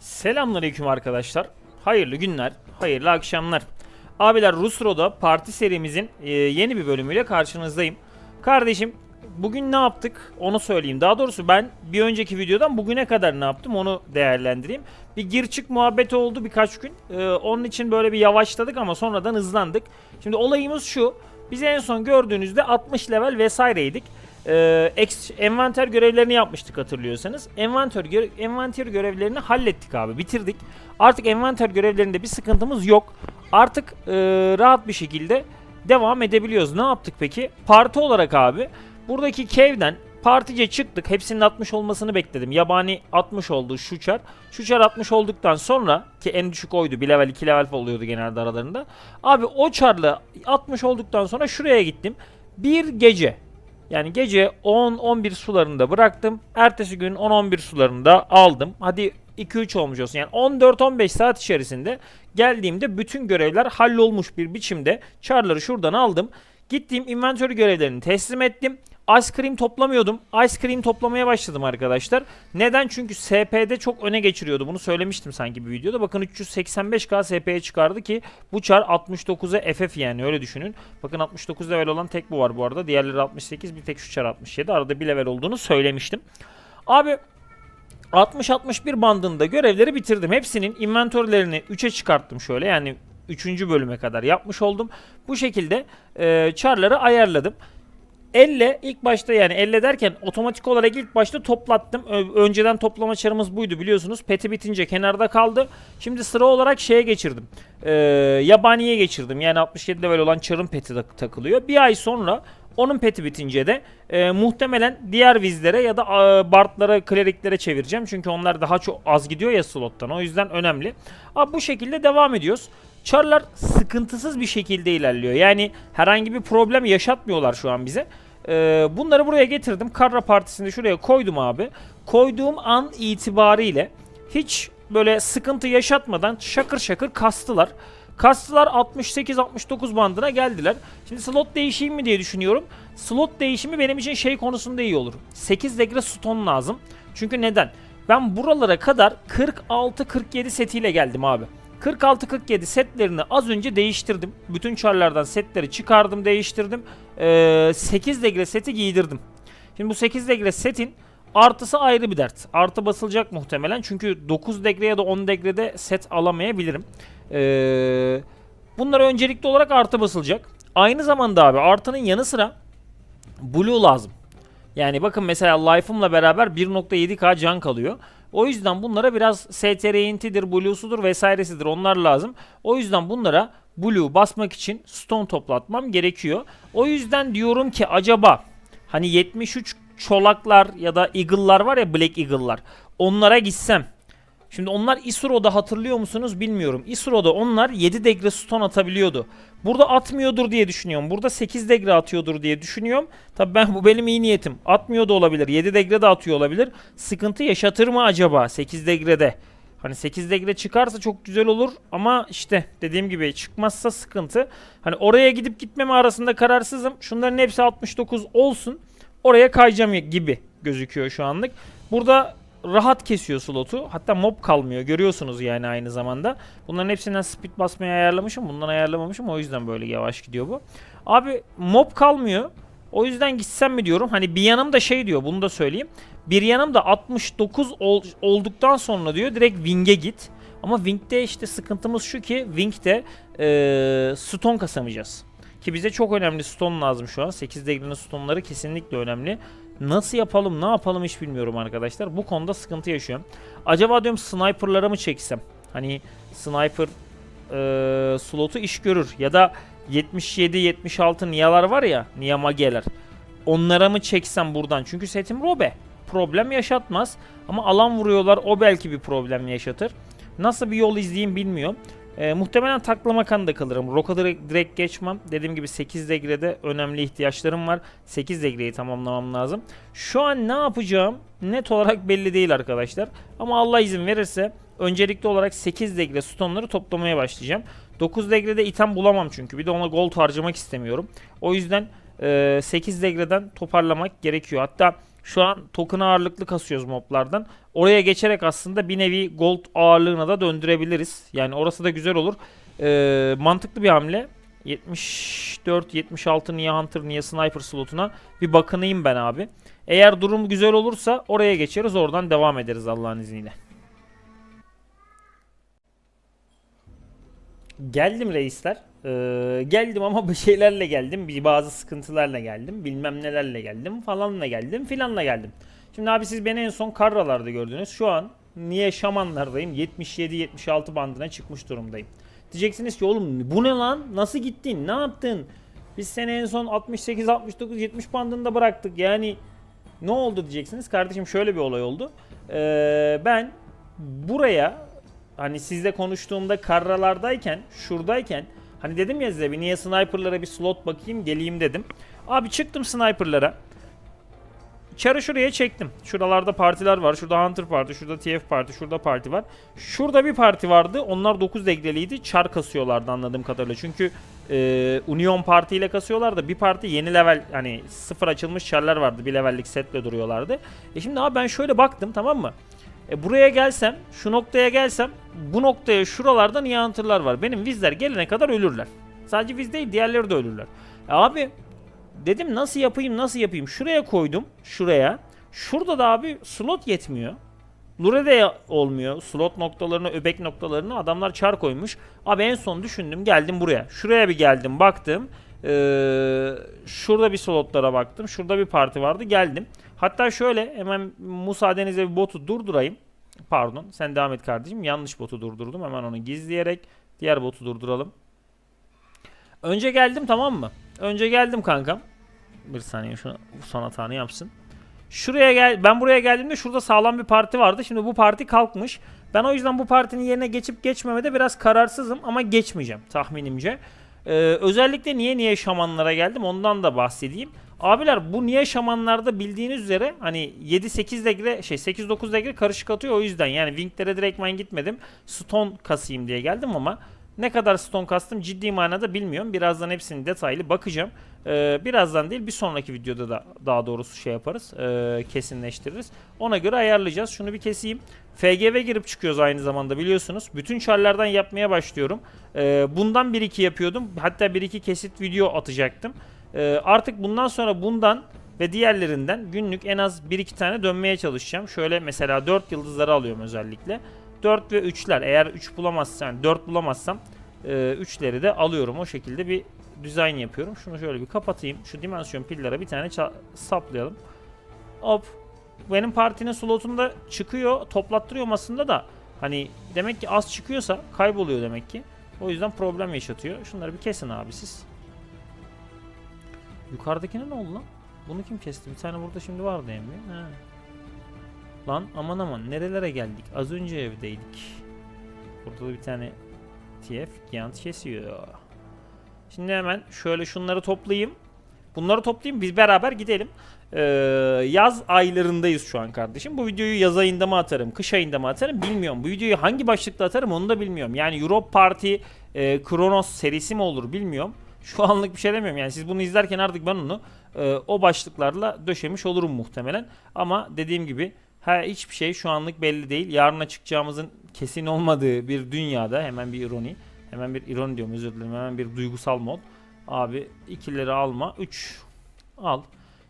Selamünaleyküm arkadaşlar. Hayırlı günler, hayırlı akşamlar. Abiler Rusro'da parti serimizin e, yeni bir bölümüyle karşınızdayım. Kardeşim bugün ne yaptık onu söyleyeyim. Daha doğrusu ben bir önceki videodan bugüne kadar ne yaptım onu değerlendireyim. Bir gir çık muhabbeti oldu birkaç gün. E, onun için böyle bir yavaşladık ama sonradan hızlandık. Şimdi olayımız şu. Biz en son gördüğünüzde 60 level vesaireydik. Ex- envanter görevlerini yapmıştık hatırlıyorsanız. Envanter, göre- envanter görevlerini hallettik abi bitirdik. Artık envanter görevlerinde bir sıkıntımız yok. Artık ee, rahat bir şekilde devam edebiliyoruz. Ne yaptık peki? Parti olarak abi buradaki cave'den partice çıktık. Hepsinin 60 olmasını bekledim. Yabani 60 oldu şu çar. Şu çar 60 olduktan sonra ki en düşük oydu. 1 level 2 level oluyordu genelde aralarında. Abi o çarla 60 olduktan sonra şuraya gittim. Bir gece yani gece 10-11 sularında bıraktım. Ertesi gün 10-11 sularında aldım. Hadi 2-3 olmuş olsun. Yani 14-15 saat içerisinde geldiğimde bütün görevler hallolmuş bir biçimde çarları şuradan aldım. Gittiğim inventörü görevlerini teslim ettim. Ice cream toplamıyordum. Ice cream toplamaya başladım arkadaşlar. Neden? Çünkü SP'de çok öne geçiriyordu. Bunu söylemiştim sanki bir videoda. Bakın 385k SP'ye çıkardı ki bu çar 69'a FF yani öyle düşünün. Bakın 69 level olan tek bu var bu arada. Diğerleri 68 bir tek şu çar 67. Arada bir level olduğunu söylemiştim. Abi 60-61 bandında görevleri bitirdim. Hepsinin inventörlerini 3'e çıkarttım şöyle yani 3. bölüme kadar yapmış oldum. Bu şekilde e, çarları ayarladım. Elle ilk başta yani elle derken otomatik olarak ilk başta toplattım. Ö- önceden toplama çarımız buydu biliyorsunuz. Peti bitince kenarda kaldı. Şimdi sıra olarak şeye geçirdim. Ee, yabaniye geçirdim. Yani 67 level olan çarın peti tak- takılıyor. Bir ay sonra onun peti bitince de e, muhtemelen diğer vizlere ya da e, bardlara, kleriklere çevireceğim. Çünkü onlar daha çok az gidiyor ya slottan. O yüzden önemli. Abi bu şekilde devam ediyoruz. Char'lar sıkıntısız bir şekilde ilerliyor. Yani herhangi bir problem yaşatmıyorlar şu an bize. Ee, bunları buraya getirdim. Karra partisinde şuraya koydum abi. Koyduğum an itibariyle hiç böyle sıkıntı yaşatmadan şakır şakır kastılar. Kastılar 68-69 bandına geldiler. Şimdi slot değişeyim mi diye düşünüyorum. Slot değişimi benim için şey konusunda iyi olur. 8 degre stone lazım. Çünkü neden? Ben buralara kadar 46-47 setiyle geldim abi. 46-47 setlerini az önce değiştirdim. Bütün çarlardan setleri çıkardım değiştirdim. Ee, 8 degre seti giydirdim. Şimdi bu 8 degre setin artısı ayrı bir dert. Artı basılacak muhtemelen. Çünkü 9 degre ya da 10 degrede set alamayabilirim. Ee, bunlara öncelikli olarak artı basılacak. Aynı zamanda abi artının yanı sıra blue lazım. Yani bakın mesela Life'ımla beraber 1.7k can kalıyor. O yüzden bunlara biraz STR'intidir, Blue'sudur vesairesidir onlar lazım. O yüzden bunlara Blue basmak için stone toplatmam gerekiyor. O yüzden diyorum ki acaba hani 73 çolaklar ya da Eagle'lar var ya Black Eagle'lar onlara gitsem Şimdi onlar Isro'da hatırlıyor musunuz bilmiyorum. Isro'da onlar 7 degre stone atabiliyordu. Burada atmıyordur diye düşünüyorum. Burada 8 degre atıyordur diye düşünüyorum. Tabi ben bu benim iyi niyetim. Atmıyor da olabilir. 7 degre de atıyor olabilir. Sıkıntı yaşatır mı acaba 8 degrede? Hani 8 degre çıkarsa çok güzel olur ama işte dediğim gibi çıkmazsa sıkıntı. Hani oraya gidip gitmeme arasında kararsızım. Şunların hepsi 69 olsun. Oraya kayacağım gibi gözüküyor şu anlık. Burada rahat kesiyor slotu. Hatta mob kalmıyor. Görüyorsunuz yani aynı zamanda. Bunların hepsinden speed basmayı ayarlamışım. Bundan ayarlamamışım. O yüzden böyle yavaş gidiyor bu. Abi mob kalmıyor. O yüzden gitsem mi diyorum. Hani bir yanım da şey diyor. Bunu da söyleyeyim. Bir yanım da 69 ol- olduktan sonra diyor direkt Wing'e git. Ama Wing'de işte sıkıntımız şu ki Wing'de eee stone kasamayacağız. Ki bize çok önemli stone lazım şu an. 8 degrenin stoneları kesinlikle önemli. Nasıl yapalım ne yapalım hiç bilmiyorum arkadaşlar. Bu konuda sıkıntı yaşıyorum. Acaba diyorum sniper'lara mı çeksem? Hani sniper eee, slotu iş görür. Ya da 77-76 niyalar var ya. Niya mageler. Onlara mı çeksem buradan? Çünkü setim robe. Problem yaşatmaz. Ama alan vuruyorlar. O belki bir problem yaşatır. Nasıl bir yol izleyeyim bilmiyorum. Ee, muhtemelen taklamakanda kalırım. Roka direkt, direkt geçmem. Dediğim gibi 8 degrede önemli ihtiyaçlarım var. 8 degreyi tamamlamam lazım. Şu an ne yapacağım net olarak belli değil arkadaşlar. Ama Allah izin verirse öncelikli olarak 8 degre stoneları toplamaya başlayacağım. 9 degrede item bulamam çünkü. Bir de ona gold harcamak istemiyorum. O yüzden e, 8 degreden toparlamak gerekiyor. Hatta şu an token ağırlıklı kasıyoruz moblardan. Oraya geçerek aslında bir nevi gold ağırlığına da döndürebiliriz. Yani orası da güzel olur. Ee, mantıklı bir hamle. 74-76 niye Hunter niye Sniper slotuna bir bakınayım ben abi. Eğer durum güzel olursa oraya geçeriz oradan devam ederiz Allah'ın izniyle. Geldim reisler. Ee, geldim ama bir şeylerle geldim. Bir bazı sıkıntılarla geldim. Bilmem nelerle geldim. Falanla geldim. Filanla geldim. Şimdi abi siz beni en son Karralarda gördünüz. Şu an niye Şamanlardayım? 77-76 bandına çıkmış durumdayım. Diyeceksiniz ki oğlum bu ne lan? Nasıl gittin? Ne yaptın? Biz seni en son 68, 69, 70 bandında bıraktık. Yani ne oldu diyeceksiniz. Kardeşim şöyle bir olay oldu. Ee, ben buraya hani sizle konuştuğumda karralardayken, şuradayken hani dedim ya size bir niye sniperlara bir slot bakayım geleyim dedim. Abi çıktım sniperlara. Çarı şuraya çektim. Şuralarda partiler var. Şurada Hunter Parti, şurada TF Parti, şurada parti var. Şurada bir parti vardı. Onlar 9 degreliydi. Çar kasıyorlardı anladığım kadarıyla. Çünkü e, Union Parti ile kasıyorlar bir parti yeni level hani sıfır açılmış çarlar vardı. Bir levellik setle duruyorlardı. E şimdi abi ben şöyle baktım tamam mı? E buraya gelsem, şu noktaya gelsem, bu noktaya şuralarda niye Hunter'lar var? Benim vizler gelene kadar ölürler. Sadece viz değil, diğerleri de ölürler. E abi dedim nasıl yapayım, nasıl yapayım? Şuraya koydum, şuraya. Şurada da abi slot yetmiyor. Lure'de olmuyor. Slot noktalarını, öbek noktalarını adamlar çar koymuş. Abi en son düşündüm, geldim buraya. Şuraya bir geldim, baktım. Ee, şurada bir slotlara baktım. Şurada bir parti vardı, geldim. Hatta şöyle hemen müsaadenizle bir botu durdurayım. Pardon sen devam et kardeşim. Yanlış botu durdurdum. Hemen onu gizleyerek diğer botu durduralım. Önce geldim tamam mı? Önce geldim kankam. Bir saniye şunu son hatanı yapsın. Şuraya gel ben buraya geldiğimde şurada sağlam bir parti vardı. Şimdi bu parti kalkmış. Ben o yüzden bu partinin yerine geçip geçmemede biraz kararsızım ama geçmeyeceğim tahminimce. Ee, özellikle niye niye şamanlara geldim ondan da bahsedeyim. Abiler bu niye şamanlarda bildiğiniz üzere hani 7-8 degre şey 8-9 degre karışık atıyor o yüzden yani Wing'lere direktmen gitmedim. Stone kasayım diye geldim ama ne kadar stone kastım ciddi manada bilmiyorum. Birazdan hepsini detaylı bakacağım. Ee, birazdan değil bir sonraki videoda da daha doğrusu şey yaparız. E, kesinleştiririz. Ona göre ayarlayacağız. Şunu bir keseyim. FGV girip çıkıyoruz aynı zamanda biliyorsunuz. Bütün çarlardan yapmaya başlıyorum. Ee, bundan 1-2 yapıyordum. Hatta 1-2 kesit video atacaktım. Ee, artık bundan sonra bundan ve diğerlerinden günlük en az 1-2 tane dönmeye çalışacağım. Şöyle mesela 4 yıldızları alıyorum özellikle. 4 ve 3'ler eğer 3 bulamazsam yani 4 bulamazsam 3'leri de alıyorum. O şekilde bir dizayn yapıyorum. Şunu şöyle bir kapatayım. Şu dimensiyon pillere bir tane saplayalım. Hop. Benim partinin slotunda çıkıyor. Toplattırıyorum aslında da. Hani demek ki az çıkıyorsa kayboluyor demek ki. O yüzden problem yaşatıyor. Şunları bir kesin abi siz. Yukarıdakine ne oldu lan? Bunu kim kesti? Bir tane burada şimdi vardı emmi. Lan aman aman nerelere geldik? Az önce evdeydik. Burada da bir tane TF Giant kesiyor. Şimdi hemen şöyle şunları toplayayım. Bunları toplayayım biz beraber gidelim. Ee, yaz aylarındayız şu an kardeşim. Bu videoyu yaz ayında mı atarım, kış ayında mı atarım bilmiyorum. Bu videoyu hangi başlıkta atarım onu da bilmiyorum. Yani Europe Party e, Kronos serisi mi olur bilmiyorum. Şu anlık bir şey demiyorum. Yani siz bunu izlerken artık ben onu e, o başlıklarla döşemiş olurum muhtemelen. Ama dediğim gibi ha, hiçbir şey şu anlık belli değil. Yarına çıkacağımızın kesin olmadığı bir dünyada hemen bir ironi. Hemen bir ironi diyorum özür dilerim. Hemen bir duygusal mod. Abi ikileri alma. 3 al.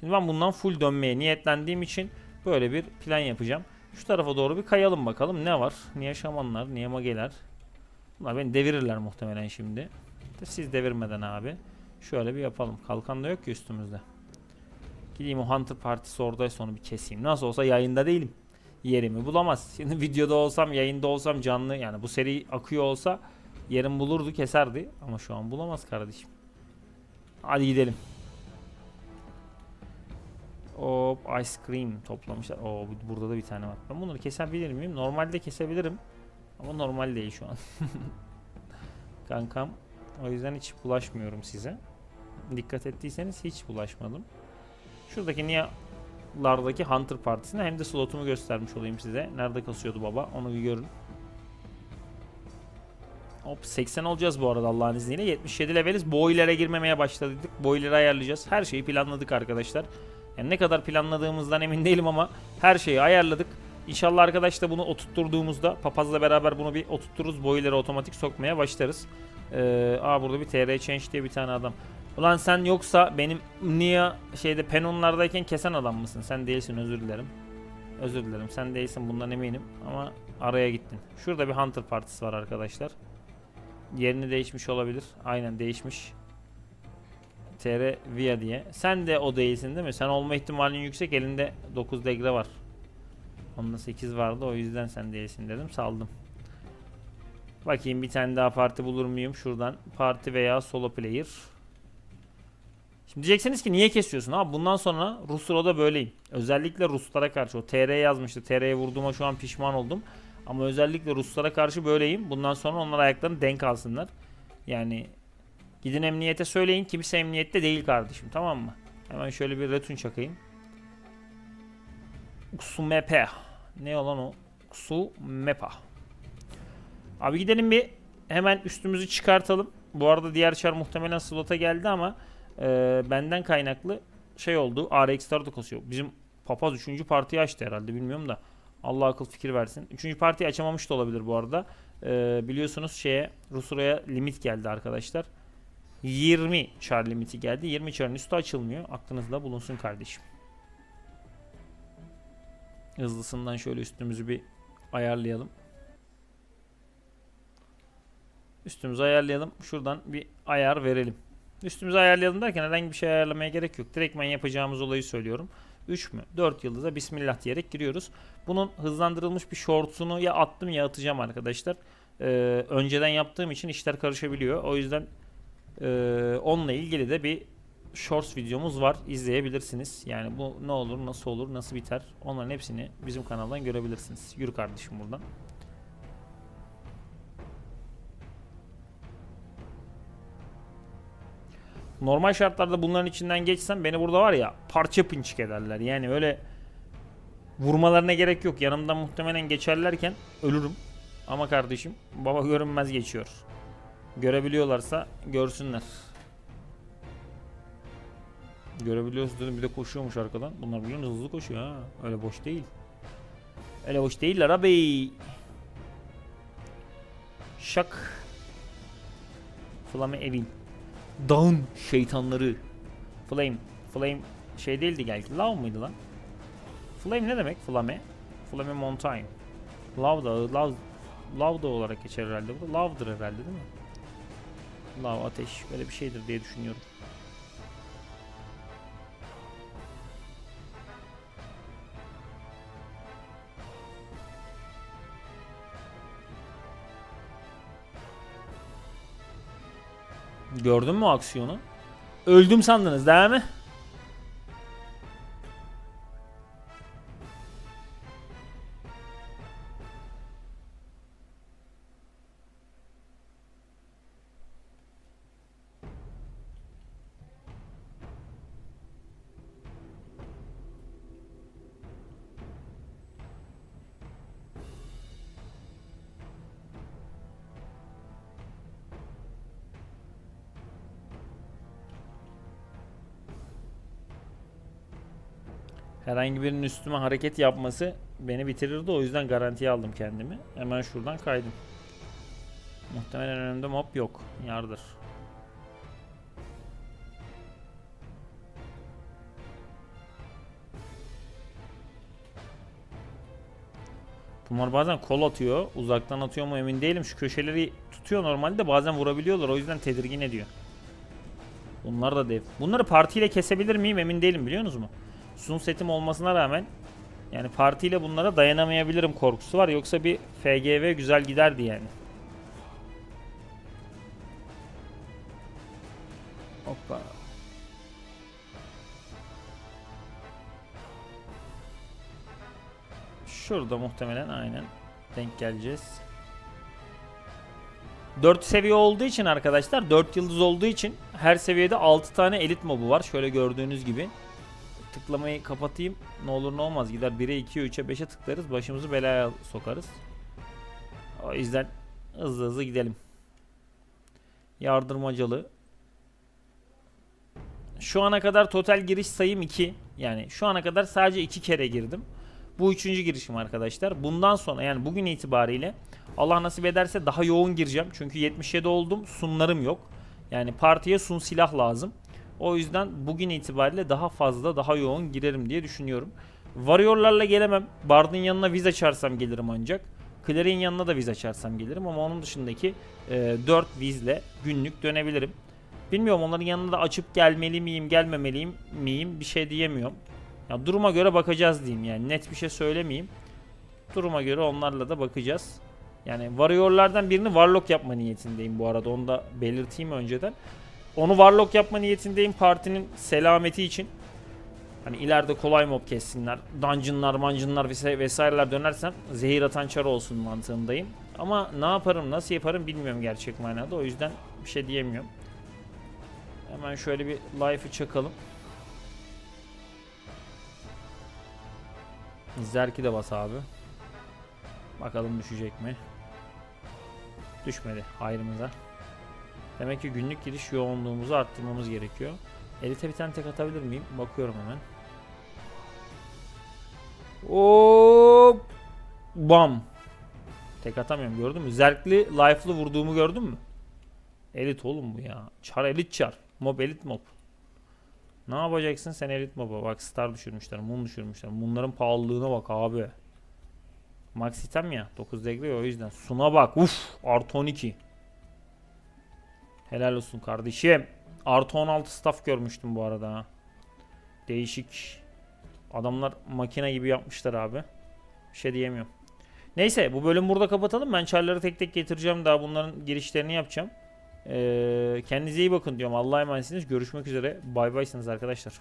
Şimdi ben bundan full dönmeye niyetlendiğim için böyle bir plan yapacağım. Şu tarafa doğru bir kayalım bakalım ne var? Niye şamanlar, niye mageler? Bunlar beni devirirler muhtemelen şimdi. Siz devirmeden abi. Şöyle bir yapalım. Kalkan da yok ki üstümüzde. Gideyim o Hunter Partisi oradaysa onu bir keseyim. Nasıl olsa yayında değilim. Yerimi bulamaz. Şimdi videoda olsam, yayında olsam canlı yani bu seri akıyor olsa yerim bulurdu, keserdi. Ama şu an bulamaz kardeşim. Hadi gidelim. Hop ice cream toplamışlar. Oo burada da bir tane var. Ben bunları kesebilir miyim? Normalde kesebilirim. Ama normal değil şu an. Kankam o yüzden hiç bulaşmıyorum size. Dikkat ettiyseniz hiç bulaşmadım. Şuradaki niye'lardaki Hunter Partisi'ne hem de slotumu göstermiş olayım size. Nerede kasıyordu baba onu bir görün. Hop 80 olacağız bu arada Allah'ın izniyle. 77 leveliz. Boiler'e girmemeye başladık. Boiler'ı ayarlayacağız. Her şeyi planladık arkadaşlar. Yani ne kadar planladığımızdan emin değilim ama her şeyi ayarladık. İnşallah arkadaşlar bunu oturtturduğumuzda papazla beraber bunu bir oturturuz. Boiler'ı otomatik sokmaya başlarız. Ee, aa burada bir TR Change diye bir tane adam. Ulan sen yoksa benim Nia şeyde penonlardayken kesen adam mısın? Sen değilsin özür dilerim. Özür dilerim sen değilsin bundan eminim ama araya gittin. Şurada bir Hunter partisi var arkadaşlar. Yerini değişmiş olabilir. Aynen değişmiş. TR Via diye. Sen de o değilsin değil mi? Sen olma ihtimalin yüksek. Elinde 9 degre var. Onda 8 vardı o yüzden sen değilsin dedim. Saldım. Bakayım bir tane daha parti bulur muyum şuradan. Parti veya solo player. Şimdi diyeceksiniz ki niye kesiyorsun? Abi bundan sonra Rusro'da böyleyim. Özellikle Ruslara karşı. O TR yazmıştı. TR'ye vurduğuma şu an pişman oldum. Ama özellikle Ruslara karşı böyleyim. Bundan sonra onlar ayaklarını denk alsınlar. Yani gidin emniyete söyleyin. Kimse emniyette değil kardeşim. Tamam mı? Hemen şöyle bir retun çakayım. Xumepe. Ne olan o? Xumepa. Abi gidelim bir hemen üstümüzü çıkartalım. Bu arada diğer çar muhtemelen slota geldi ama e, benden kaynaklı şey oldu. RX'lar da kasıyor. Bizim papaz 3. partiyi açtı herhalde bilmiyorum da. Allah akıl fikir versin. 3. partiyi açamamış da olabilir bu arada. E, biliyorsunuz şeye Rusura'ya limit geldi arkadaşlar. 20 çar limiti geldi. 20 çarın üstü açılmıyor. Aklınızda bulunsun kardeşim. Hızlısından şöyle üstümüzü bir ayarlayalım. Üstümüzü ayarlayalım. Şuradan bir ayar verelim. Üstümüzü ayarlayalım derken herhangi bir şey ayarlamaya gerek yok. Direktmen yapacağımız olayı söylüyorum. 3 mü? 4 yıldıza Bismillah diyerek giriyoruz. Bunun hızlandırılmış bir shortsunu ya attım ya atacağım arkadaşlar. Ee, önceden yaptığım için işler karışabiliyor. O yüzden e, onunla ilgili de bir shorts videomuz var. İzleyebilirsiniz. Yani bu ne olur, nasıl olur, nasıl biter onların hepsini bizim kanaldan görebilirsiniz. Yürü kardeşim buradan. Normal şartlarda bunların içinden geçsem beni burada var ya parça pinçik ederler. Yani öyle vurmalarına gerek yok. Yanımdan muhtemelen geçerlerken ölürüm. Ama kardeşim baba görünmez geçiyor. Görebiliyorlarsa görsünler. Görebiliyoruz dedim bir de koşuyormuş arkadan. Bunlar biliyorsun hızlı koşuyor ha. Öyle boş değil. Öyle boş değiller abi. Şak. Flame Evil. Dağın şeytanları. Flame. Flame şey değildi belki. Love mıydı lan? Flame ne demek? Flame. Flame Mountain. Love da love, love da olarak geçer herhalde. Bu love'dır herhalde değil mi? Love ateş böyle bir şeydir diye düşünüyorum. Gördün mü aksiyonu? Öldüm sandınız değil mi? Herhangi birinin üstüme hareket yapması beni bitirirdi. O yüzden garantiye aldım kendimi. Hemen şuradan kaydım. Muhtemelen önümde mob yok. Yardır. Bunlar bazen kol atıyor. Uzaktan atıyor mu emin değilim. Şu köşeleri tutuyor normalde bazen vurabiliyorlar. O yüzden tedirgin ediyor. Bunlar da dev. Bunları partiyle kesebilir miyim emin değilim biliyor musunuz? Sun setim olmasına rağmen yani partiyle bunlara dayanamayabilirim korkusu var. Yoksa bir FGV güzel giderdi yani. Hoppa. Şurada muhtemelen aynen denk geleceğiz. 4 seviye olduğu için arkadaşlar 4 yıldız olduğu için her seviyede 6 tane elit mobu var. Şöyle gördüğünüz gibi tıklamayı kapatayım. Ne olur ne olmaz gider 1'e 2'ye 3'e 5'e tıklarız. Başımızı belaya sokarız. O yüzden hızlı hızlı gidelim. Yardırmacalı. Şu ana kadar total giriş sayım 2. Yani şu ana kadar sadece 2 kere girdim. Bu üçüncü girişim arkadaşlar. Bundan sonra yani bugün itibariyle Allah nasip ederse daha yoğun gireceğim. Çünkü 77 oldum. Sunlarım yok. Yani partiye sun silah lazım. O yüzden bugün itibariyle daha fazla daha yoğun girerim diye düşünüyorum. Warrior'larla gelemem. Bard'ın yanına viz açarsam gelirim ancak. Clary'in yanına da viz açarsam gelirim ama onun dışındaki e, 4 vizle günlük dönebilirim. Bilmiyorum onların yanına da açıp gelmeli miyim, gelmemeliyim miyim bir şey diyemiyorum. Ya duruma göre bakacağız diyeyim yani net bir şey söylemeyeyim. Duruma göre onlarla da bakacağız. Yani Warrior'lardan birini Warlock yapma niyetindeyim bu arada onu da belirteyim önceden. Onu Warlock yapma niyetindeyim partinin selameti için. Hani ileride kolay mob kessinler. Dungeonlar, mancınlar vesaireler dönersem zehir atan çar olsun mantığındayım. Ama ne yaparım, nasıl yaparım bilmiyorum gerçek manada. O yüzden bir şey diyemiyorum. Hemen şöyle bir life'ı çakalım. Zerki de bas abi. Bakalım düşecek mi? Düşmedi hayrımıza. Demek ki günlük giriş yoğunluğumuzu arttırmamız gerekiyor. Elite bir tane tek atabilir miyim? Bakıyorum hemen. Hop! Bam! Tek atamıyorum gördün mü? Zerkli life'lı vurduğumu gördün mü? Elit oğlum bu ya. Çar elit çar. Mob elit mob. Ne yapacaksın sen elit mob'a? Bak star düşürmüşler, mum düşürmüşler. Bunların pahalılığına bak abi. Max item ya. 9 degree o yüzden. Suna bak. Uf. Artı 12. Helal olsun kardeşim. Artı 16 staff görmüştüm bu arada. Değişik. Adamlar makine gibi yapmışlar abi. Bir şey diyemiyorum. Neyse bu bölüm burada kapatalım. Ben çarları tek tek getireceğim. Daha bunların girişlerini yapacağım. Ee, kendinize iyi bakın diyorum. Allah'a emanetsiniz. Görüşmek üzere. Bay baysınız arkadaşlar.